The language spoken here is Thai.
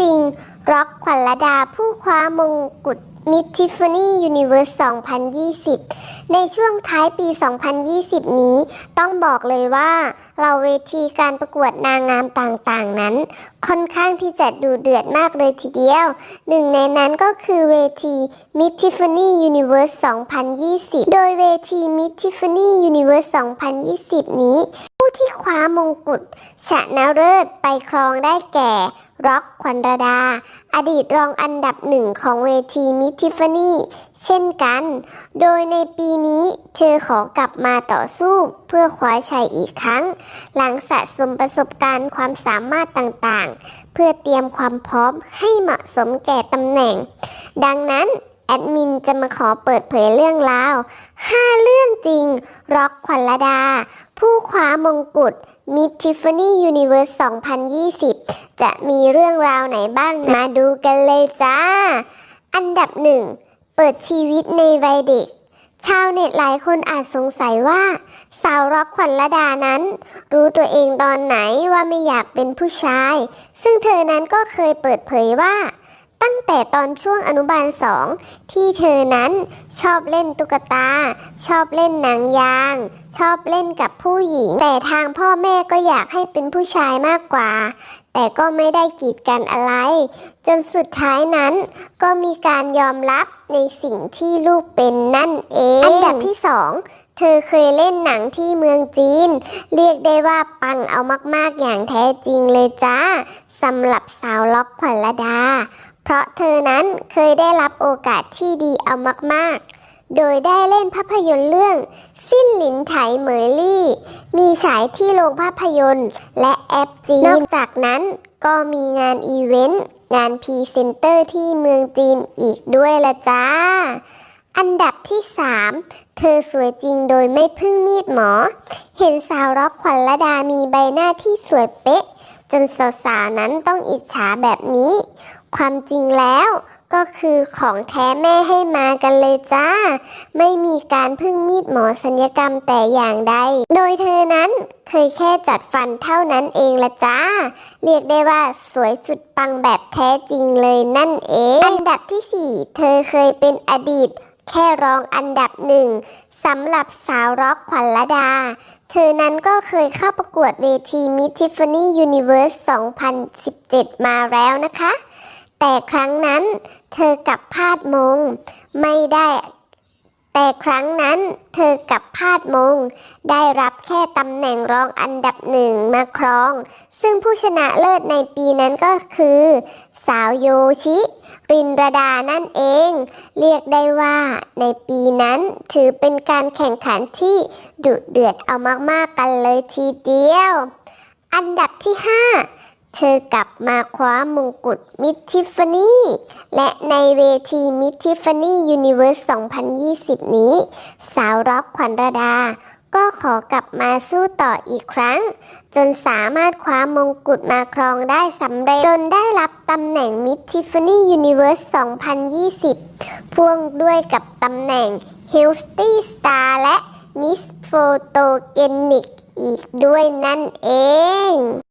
จริงร็อกขวัญระดาผู้คว้ามงกุฎมิสทิฟฟานี่ยูนิเวอร์ส 2020 ในช่วงท้ายปี 2020 นี้ ต้องบอกเลยว่า เราเวทีการประกวดนางงามต่างๆ นั้น ค่อนข้างที่จะดูเดือดมากเลยทีเดียว หนึ่งในนั้นก็คือเวที Miss Tiffany Universe 2020 โดยเวที Miss Tiffany Universe 2020 นี้ ที่คว้ามงกุฎชนะเลิศไปครองได้แก่ ร็อกขวัญระดา อดีตรองอันดับหนึ่งของเวทีมิทิฟานี่เช่นกัน โดยในปีนี้เธอขอกลับมาต่อสู้เพื่อคว้าชัยอีกครั้ง หลังสะสมประสบการณ์ความสามารถต่างๆ เพื่อเตรียมความพร้อมให้เหมาะสมแก่ตำแหน่ง ดังนั้น แอดมินจะมาขอเปิดเผยเรื่องราว 5 เรื่องจริง ร็อกขวัญระดา ผู้คว้ามงกุฎมิทิฟานี่ยูนิเวอร์ส2020 จะมีเรื่องราวไหนบ้างมาดูกันเลยจ้า อันดับหนึ่ง เปิดชีวิตในวัยเด็ก ชาวเน็ตหลายคนอาจสงสัยว่า สาวร็อกขวัญระดานั้น รู้ตัวเองตอนไหนว่าไม่อยากเป็นผู้ชาย ซึ่งเธอนั้นก็เคยเปิดเผยว่า ตั้งแต่ตอนช่วงอนุบาลสองที่เธอนั้นชอบเล่นตุ๊กตา ชอบเล่นหนังยาง ชอบเล่นกับผู้หญิง แต่ทางพ่อแม่ก็อยากให้เป็นผู้ชายมากกว่า แต่ก็ไม่ได้กีดกันอะไร จนสุดท้ายนั้นก็มีการยอมรับในสิ่งที่ลูกเป็นนั่นเอง อันดับที่สองเธอเคยเล่นหนังที่เมืองจีน เรียกได้ว่าปังเอามาก ๆ อย่างแท้จริงเลยจ้า สำหรับสาวล็อกขวัญระดา เพราะเธอนั้นเคยได้รับโอกาสที่ดีเอามากๆ โดยได้เล่นภาพยนตร์เรื่อง สิ้นหลินไถเหมยลี่ มีฉายที่โรงภาพยนตร์ และแอปจีนนอกจากนั้นก็มีงานอีเวนต์ งานพรีเซนเตอร์ที่เมืองจีนอีกด้วยละจ้า อันดับที่ 3 เธอสวยจริงโดยไม่พึ่งมีดหมอ เห็นสาวร็อกขวัญระดามีใบหน้าที่สวยเป๊ะ จนสาวๆนั้นต้องอิจฉาแบบนี้ ความจริงแล้วก็คือของแท้แม่ให้มากันเลยจ้า ไม่มีการพึ่งมีดหมอสัญญกรรมแต่อย่างใด โดยเธอนั้นเคยแค่จัดฟันเท่านั้นเองละจ้า เรียกได้ว่าสวยสุดปังแบบแท้จริงเลยนั่นเอง อันดับที่ 4 เธอเคยเป็นอดีตแค่รองอันดับหนึ่ง สำหรับสาวร็อกขวัญระดา เธอนั้นก็เคยเข้าประกวดเวที Miss Tiffany Universe 2017 มาแล้วนะคะ แต่ครั้งนั้นเธอกลับพลาดมง ไม่ได้ แต่ครั้งนั้นเธอกับพาดมง ได้รับแค่ตำแหน่งรองอันดับหนึ่งมาครอง ซึ่งผู้ชนะเลิศในปีนั้นก็คือ สาวโยชิ รินรดานั่นเอง เรียกได้ว่าในปีนั้นถือเป็นการแข่งขันที่ดุเดือดเอามากๆกันเลยทีเดียว อันดับที่ 5 เธอกลับมาคว้ามงกุฎมิสทิฟฟานี่ และในเวทีมิสทิฟฟานี่ยูนิเวอร์ส 2020 นี้ สาวร็อกขวัญระดา ก็ขอกลับมาสู้ต่ออีกครั้ง จนสามารถคว้ามงกุฎมาครองได้สำเร็จ จนได้รับตำแหน่ง Miss Tiffany Universe 2020 พ่วงด้วยกับตำแหน่ง h e a l t h y Star และ Miss Photogenic อีกด้วยนั่นเอง